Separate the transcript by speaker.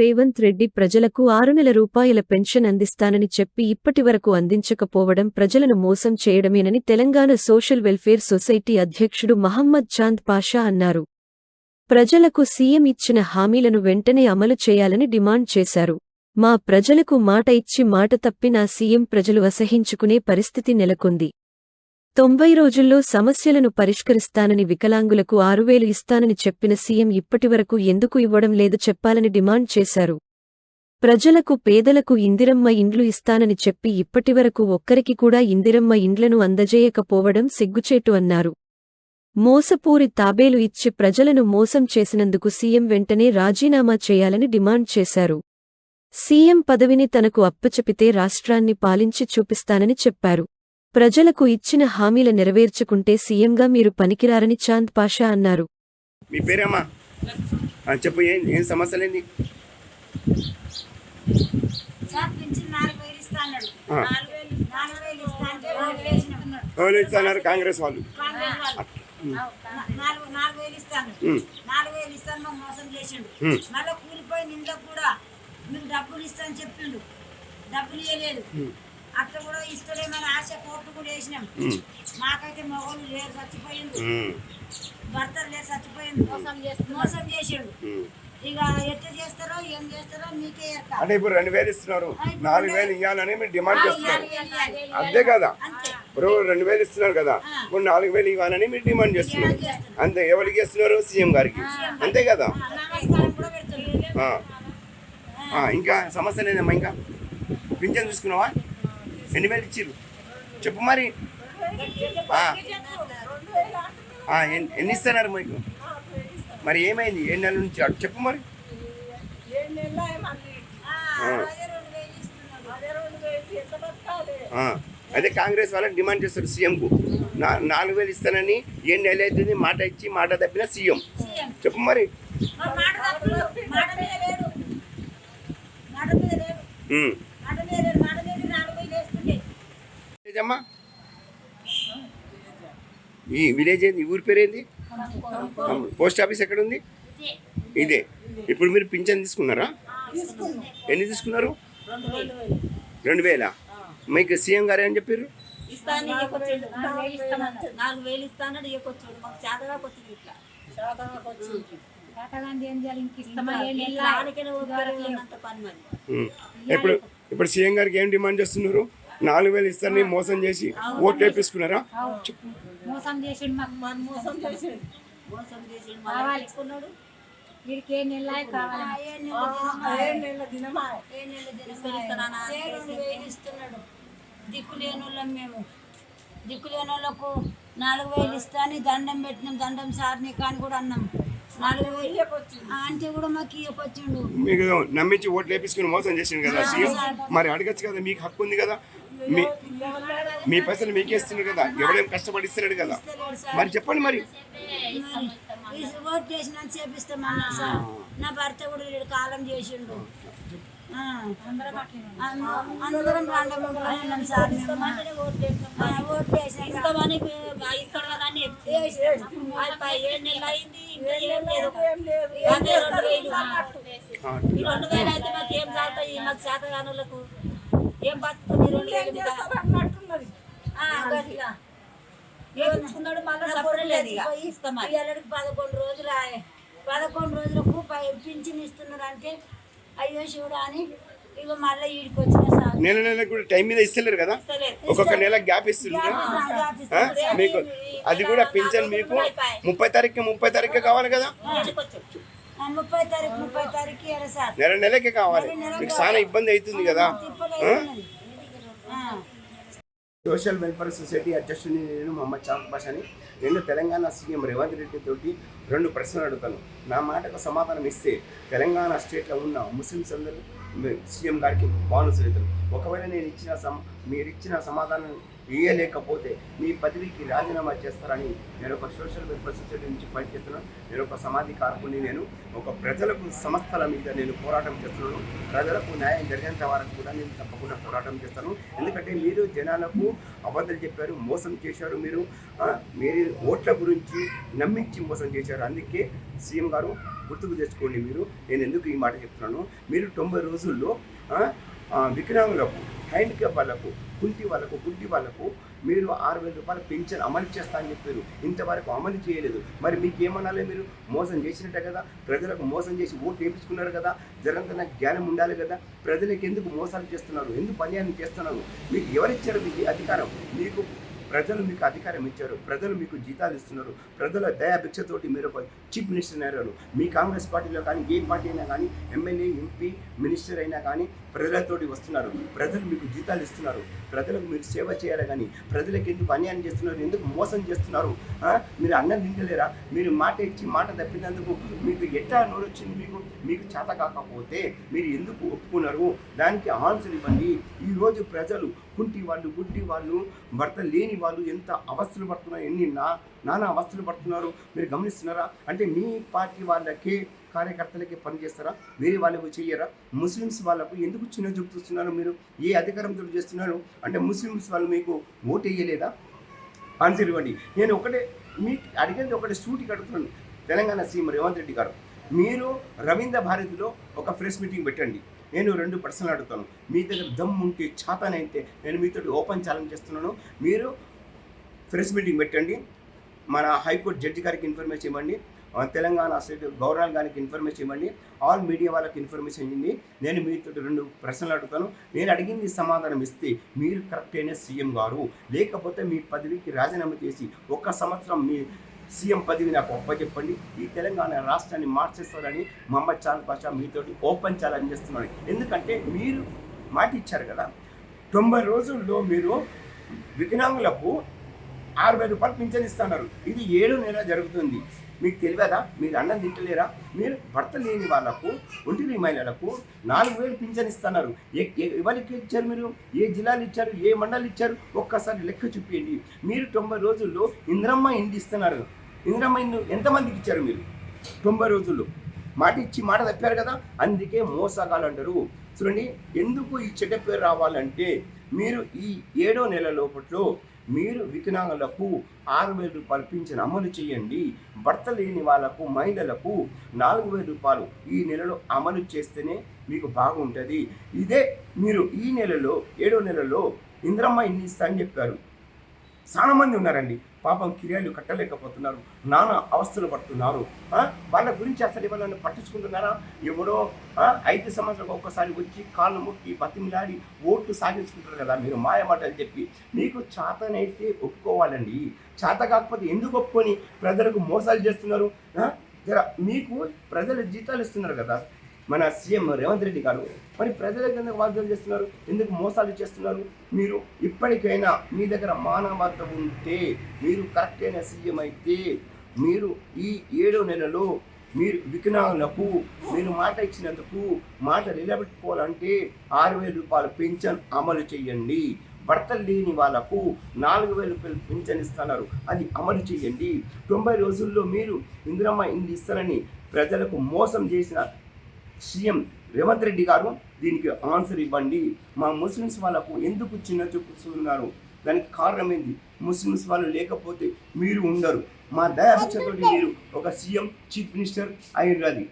Speaker 1: రేవంత్ రెడ్డి ప్రజలకు ఆరు నెల రూపాయల పెన్షన్ అందిస్తానని చెప్పి ఇప్పటివరకు అందించకపోవడం ప్రజలను మోసం చేయడమేనని తెలంగాణ సోషల్ వెల్ఫేర్ సొసైటీ అధ్యక్షుడు మహమ్మద్ చాంద్ పాషా అన్నారు. ప్రజలకు సీఎం ఇచ్చిన హామీలను వెంటనే అమలు చేయాలని డిమాండ్ చేశారు. మా ప్రజలకు మాట ఇచ్చి మాట తప్పినా సీఎం ప్రజలు అసహించుకునే పరిస్థితి నెలకొంది. తొంభై రోజుల్లో సమస్యలను పరిష్కరిస్తానని వికలాంగులకు ఆరువేలు ఇస్తానని చెప్పిన సీఎం ఇప్పటివరకు ఎందుకు ఇవ్వడం లేదు చెప్పాలని డిమాండ్ చేశారు. ప్రజలకు పేదలకు ఇందిరమ్మ ఇండ్లు ఇస్తానని చెప్పి ఇప్పటివరకు ఒక్కరికి కూడా ఇందిరమ్మ ఇండ్లను అందజేయకపోవడం సిగ్గుచేటు అన్నారు. మోసపూరి తాబేలు ఇచ్చి ప్రజలను మోసం చేసినందుకు సీఎం వెంటనే రాజీనామా చేయాలని డిమాండ్ చేశారు. సీఎం పదవిని తనకు అప్పచెపితే రాష్ట్రాన్ని పాలించి చూపిస్తానని చెప్పారు. ప్రజలకు ఇచ్చిన హామీల నెరవేర్చుకుంటే సీఎంగా మీరు పనికిరారని చాంద్ పాషా అన్నారు.
Speaker 2: మీ పేరేమ్మా? చెప్పు ఏం ఏం సమస్యలేంది ఇస్తున్నారు కాంగ్రెస్ వాళ్ళు.
Speaker 3: కాంగ్రెస్ వాళ్ళు. నా- నాలుగు నాలుగు వేలు ఇస్తాను
Speaker 2: ఉమ్,
Speaker 3: నాలుగు వేలు ఇస్తాను మాకు మోసం చేసిండు.
Speaker 2: ఉమ్.
Speaker 3: మళ్ళీ కూలిపోయిన ఇంట్లో కూడా మీకు డబ్బులు ఇస్తాను చెప్పిండు. డబ్బులు ఇవ్వలేదు అట్లా కూడా ఆశ కోర్టు కూడా వేసినాం. మాకైతే మగవాళ్ళు లేరు భర్తలు లేరు చచ్చిపోయిండు మోసం చేసి మోసం చేసిండు. ఇక ఎట్లా చేస్తారో ఏం చేస్తారో మీకే.
Speaker 2: అంటే ఇప్పుడు రెండు వేలు ఇస్తున్నారు. నాలుగు వేలు ఇవ్వాలని మీరు డిమాండ్ చేస్తున్నారు. అంతే కదా? ఇప్పుడు రెండు వేలు ఇస్తున్నారు కదా? ఇప్పుడు నాలుగు వేలు ఇవ్వాలని మీరు డిమాండ్ చేస్తున్నారు. అంతే. ఎవరికి ఇస్తున్నారు సీఎం గారికి. అంతే కదా?
Speaker 3: నమస్కారం కూడా పెడుతుంది
Speaker 2: ఆ. ఆ, ఇంకా సమస్య లేదమ్మా ఇంకా? పింఛన్ తీసుకున్నావా? ఎన్ని వేలు ఇచ్చిర్రు. చెప్పు మరి. ఎన్ని ఇస్తున్నారు మీకు? మరి ఏమైంది? ఏ నెలల నుంచి? అటు చెప్పు మరి.
Speaker 3: అదే
Speaker 2: కాంగ్రెస్ వాళ్ళకి డిమాండ్ చేస్తారు సీఎంకు. నా నాలుగు వేలు ఇస్తానని ఏం నెల అవుతుంది? మాట ఇచ్చి మాట తప్పిన సీఎం. చెప్పు మరి.
Speaker 3: మరి మాట తప్పుడు. మాట మీద లేడు. మాట మీద లేడు.
Speaker 2: ఉమ్.
Speaker 3: మాట మీద లేడు. మాట మీద నాలుగు వేలు వేస్తుండే.
Speaker 2: అమ్మా ఈ విలేజ్ ఏంది? ఊరి పేరు ఏంది? పోస్ట్ ఆఫీస్ ఎక్కడ ఉంది ఇదే. ఇప్పుడు మీరు పింఛన్ తీసుకున్నారా? ఎన్ని తీసుకున్నారు? రెండు వేల? మీకు సీఎం గారు ఏం చెప్పారు. ఇప్పుడు ఇప్పుడు సీఎం గారికి ఏం డిమాండ్ చేస్తున్నారు? నాలుగు వేలు ఇస్తారని మోసం చేసి ఓట్లు వేపించుకున్నారా? చెప్పు.
Speaker 4: మోసం చేసిండు మాకు. మాకు మోసం చేసిండు.
Speaker 3: మోసం చేసి
Speaker 4: కావాలి.
Speaker 3: ఇస్తున్నాడు
Speaker 4: వీడికి ఏ నెల కావాలి?
Speaker 3: ఏ నెల దినమా? ఏ నెల దినమా? ఏ రెండు వేలు ఇస్తున్నాడు దిక్కు లేని వాళ్ళం మేము. దిక్కు లేని వాళ్ళకు నాలుగు వేలు ఇస్తాని దండం పెట్టినాం. దండం సార్ని కానీ కూడా అన్నాం. నాలుగు వేలు అంటే కూడా మాకు ఇవ్వకొచ్చిండు
Speaker 2: మీకు నమ్మించి ఓట్లు వేపించుకుని మోసం చేసింది కదా సీఎం? మరి అడగచ్చు కదా మీకు హక్కు ఉంది కదా? మీ మీ పైసలు మీకే ఇస్తున్నారు కదా. ఎవడేం కష్టపడి ఇస్తున్నాడు కదా. మరి చెప్పండి మరి.
Speaker 3: ఓట్ చేసిన చేపిస్తాం నా భర్త కూడా వీడు కాలం చేసిండు అందరం ఉన్నాం సార్ ఇస్తాడు కదా అని ఏడు నెలలు అయింది రెండు వేలు రెండు అయితే మాకు ఏం చాలుతాయి మాకు చేత కానులకు ఏం. ఏమనుకున్నాడు మళ్ళీ సపోర్ట్ లేదు ఇస్తామని ఇవాళకి పదకొండు రోజులు. పదకొండు రోజులకు పింఛన్ ఇస్తున్నారు అంటే అయ్యో శివుడు అని ఇక మళ్ళీ వీడికి వచ్చిన సార్
Speaker 2: నెల నెల కూడా టైం మీద ఇస్తలేరు కదా? ఒక్కొక్క నెల గ్యాప్ ఇస్తున్నారు? మీకు అది కూడా పింఛన్ మీకు ముప్పై తారీఖు ముప్పై తారీఖు కావాలి కదా?
Speaker 3: ముప్పై తారీఖు ముప్పై తారీఖు
Speaker 2: నెల నెలకే కావాలి. మీకు చాలా ఇబ్బంది అవుతుంది కదా? సోషల్ వెల్ఫేర్ సొసైటీ అధ్యక్షుడిని నేను మొహమ్మద్ చాంద్ పాషాని నేను తెలంగాణ సీఎం రేవంత్ రెడ్డి తోటి రెండు ప్రశ్నలు అడుగుతాను. నా మాటకు సమాధానం ఇస్తే తెలంగాణ స్టేట్లో ఉన్న ముస్లిమ్స్ అందరూ సీఎం గారికి బాను అవుతారు ఒకవేళ నేను ఇచ్చిన సమ మీరు ఇచ్చిన సమాధానం ఇయ్యలేకపోతే మీ పదవికి రాజీనామా చేస్తారని నేను ఒక సోషల్ వెల్ఫేర్ సొసైటీ నుంచి ఫైట్ చేస్తున్నాను. నేను ఒక సమాధి కారకుని నేను ఒక ప్రజలకు సంస్థల మీద నేను పోరాటం చేస్తున్నాను. ప్రజలకు న్యాయం జరిగేంత వరకు కూడా నేను తప్పకుండా పోరాటం చేస్తాను. ఎందుకంటే మీరు జనాలకు అబద్ధాలు చెప్పారు మోసం చేశారు మీరు. మీరు ఓట్ల గురించి నమ్మించి మోసం చేశారు. అందుకే సీఎం గారు గుర్తుకు తెచ్చుకోండి మీరు. నేను ఎందుకు ఈ మాట చెప్తున్నాను? మీరు తొంభై రోజుల్లో వికలాంగులకు హ్యాండ్ కేప్ వాళ్ళకు కుంటి వాళ్ళకు గుడ్డి వాళ్ళకు మీరు ఆరు వేల రూపాయల పెన్షన్ అమలు చేస్తా అని చెప్పారు. ఇంతవరకు అమలు చేయలేదు. మరి మీకు ఏమనాలి మీరు? మోసం చేసినట్టే కదా? ప్రజలకు మోసం చేసి ఓటు వేయించుకున్నారు కదా? జరంతన జ్ఞానం ఉండాలి కదా? ప్రజలకు ఎందుకు మోసాలు చేస్తున్నారు? ఎందుకు పని చేస్తున్నారు? మీకు ఎవరిచ్చారు మీకు అధికారం? మీకు ప్రజలు మీకు అధికారం ఇచ్చారు ప్రజలు మీకు జీతాలు ఇస్తున్నారు ప్రజల దయాభిక్షతోటి మీరు ఒక చీఫ్ మినిస్టర్ అయ్యారు. మీ కాంగ్రెస్ పార్టీలో కానీ ఏ పార్టీ అయినా కానీ ఎమ్మెల్యే ఎంపీ మినిస్టర్ అయినా కానీ ప్రజలతోటి వస్తున్నారు. ప్రజలు మీకు జీతాలు ఇస్తున్నారు. ప్రజలకు మీరు సేవ చేయాలి కానీ ప్రజలకు ఎందుకు అన్యాయం చేస్తున్నారు ఎందుకు మోసం చేస్తున్నారు? మీరు అన్నం తింటలేరా? మీరు మాట ఇచ్చి మాట తప్పినందుకు మీకు ఎట్లా నోరు వచ్చింది మీకు? మీకు చేత కాకపోతే మీరు ఎందుకు ఒప్పుకున్నారు? దానికి ఆన్సర్ ఇవ్వండి. ఈరోజు ప్రజలు కుంటి వాళ్ళు గుడ్డి వాళ్ళు భర్త లేని వాళ్ళు ఎంత అవస్థలు పడుతున్నారు ఎన్ని నా నానా అవస్థలు పడుతున్నారు మీరు గమనిస్తున్నారా? అంటే మీ పార్టీ వాళ్ళకే కార్యకర్తలకి పనిచేస్తారా వేరే వాళ్ళకు చేయరా? ముస్లిమ్స్ వాళ్ళకు ఎందుకు చిన్న చూపు చూస్తున్నారు మీరు? ఏ అధికారంతో చేస్తున్నారు? అంటే ముస్లిమ్స్ వాళ్ళు మీకు ఓటు వేయలేదా? ఆన్సర్ ఇవ్వండి. నేను ఒకటే మీ అడిగేది ఒకటి సూటికి అడుగుతున్నాను తెలంగాణ సీఎం రేవంత్ రెడ్డి గారు మీరు రవీంద్ర భారతిలో ఒక ప్రెస్ మీటింగ్ పెట్టండి. నేను రెండు పర్సన్లు అడుగుతాను. మీ దగ్గర దమ్ ఉంటే చాతనైతే నేను మీతో ఓపెన్ ఛాలెంజ్ చేస్తున్నాను. మీరు ప్రెస్ మీటింగ్ పెట్టండి. మన హైకోర్టు జడ్జి గారికి ఇన్ఫర్మేషన్ ఇవ్వండి. తెలంగాణ స్టేట్ గవర్నర్ గారికి ఇన్ఫర్మేషన్ ఇవ్వండి. ఆల్ మీడియా వాళ్ళకి ఇన్ఫర్మేషన్ ఇవ్వండి. నేను మీతో రెండు ప్రశ్నలు అడుగుతాను. నేను అడిగింది సమాధానం ఇస్తే మీరు కరెక్ట్ అయిన సీఎం గారు. లేకపోతే మీ పదవికి రాజీనామా చేసి ఒక్క సంవత్సరం మీ సీఎం పదవి నాకు ఒప్పచెప్పండి ఈ తెలంగాణ రాష్ట్రాన్ని మార్చేస్తారని మహమ్మద్ చాంద్ పాషా మీతోటి ఓపెన్ ఛాలెంజ్ చేస్తున్నాను. ఎందుకంటే మీరు మాట ఇచ్చారు కదా. తొంభై రోజుల్లో మీరు వికలాంగులకు ఆరు రూపాయలు పింఛన్ ఇస్తున్నారు. ఇది ఏడు నెల జరుగుతుంది. మీకు తెలియదా? మీరు అన్నం తింటలేరా? మీరు భర్త లేని వాళ్ళకు ఒంటిరి మహిళలకు నాలుగు వేలు పింఛన్ ఇస్తున్నారు. ఎవరికి ఇచ్చారు మీరు? ఏ జిల్లాలు ఇచ్చారు? ఏ మండలి ఇచ్చారు? ఒక్కసారి లెక్క చూపించండి మీరు తొంభై రోజుల్లో ఇంద్రమ్మ ఇండి ఇస్తున్నారు. ఇంద్రమ్మ ఇల్లు ఎంతమందికి ఇచ్చారు మీరు? తొంభై రోజుల్లో. మాట ఇచ్చి మాట తప్పారు కదా? అందుకే మోసగాలు అంటారు చూడండి ఎందుకు ఈ చెడ్డ పేరు రావాలంటే మీరు ఈ ఏడో నెల లోపట్లో మీరు వికలాంగులకు ఆరు వేల రూపాయలు పింఛన్ అమలు చేయండి. భర్త లేని వాళ్ళకు మహిళలకు నాలుగు వేల రూపాయలు ఈ నెలలో అమలు చేస్తేనే మీకు బాగుంటుంది. ఇదే మీరు ఈ నెలలో ఏడో నెలలో ఇంద్రమ్మ ఇన్ని ఇస్తా అని చెప్పారు. చాలామంది ఉన్నారండి. పాపం కిరాయిలు కట్టలేకపోతున్నారు. నానా అవస్థలు పడుతున్నారు. వాళ్ళ గురించి అసలు ఎవరైనా పట్టించుకుంటున్నారా? ఎవరో ఐదు సంవత్సరాలకు ఒక్కసారి వచ్చి కాళ్ళు ముక్కి బతిమిలాడి ఓట్లు సాగించుకుంటారు కదా మీరు మాయమాటలు చెప్పి. మీకు చేతనైతే ఒప్పుకోవాలండి. చేత కాకపోతే ఎందుకు ఒప్పుకొని ప్రజలకు మోసాలు చేస్తున్నారు? జర మీకు ప్రజలు జీతాలు ఇస్తున్నారు కదా. మన సీఎం రేవంత్ రెడ్డి గారు మరి ప్రజలకు ఎందుకు వాగ్దాలు చేస్తున్నారు ఎందుకు మోసాలు చేస్తున్నారు? మీరు ఇప్పటికైనా మీ దగ్గర మానవత ఉంటే మీరు కరెక్ట్ అయిన సీఎం అయితే మీరు ఈ ఏడో నెలలో మీరు వికలాంగులకు మీరు మాట ఇచ్చినందుకు మాట నిలబెట్టుకోవాలంటే ఆరు వేల రూపాయల పెన్షన్ అమలు చేయండి. భర్తలు లేని వాళ్ళకు నాలుగు వేల రూపాయలు పెన్షన్ ఇస్తున్నారు అది అమలు చేయండి. తొంభై రోజుల్లో మీరు ఇందిరమ్మ ఇంది ఇస్తారని ప్రజలకు మోసం చేసిన సీఎం రేవంత్ రెడ్డి గారు దీనికి ఆన్సర్ ఇవ్వండి. మా ముస్లిమ్స్ వాళ్ళకు ఎందుకు చిన్న చూపుతున్నారు దానికి కారణం ఏంది? ముస్లిమ్స్ వాళ్ళు లేకపోతే మీరు ఉండరు. మా దయాభిక్షతోటి మీరు ఒక సీఎం చీఫ్ మినిస్టర్ అయ్యారు అది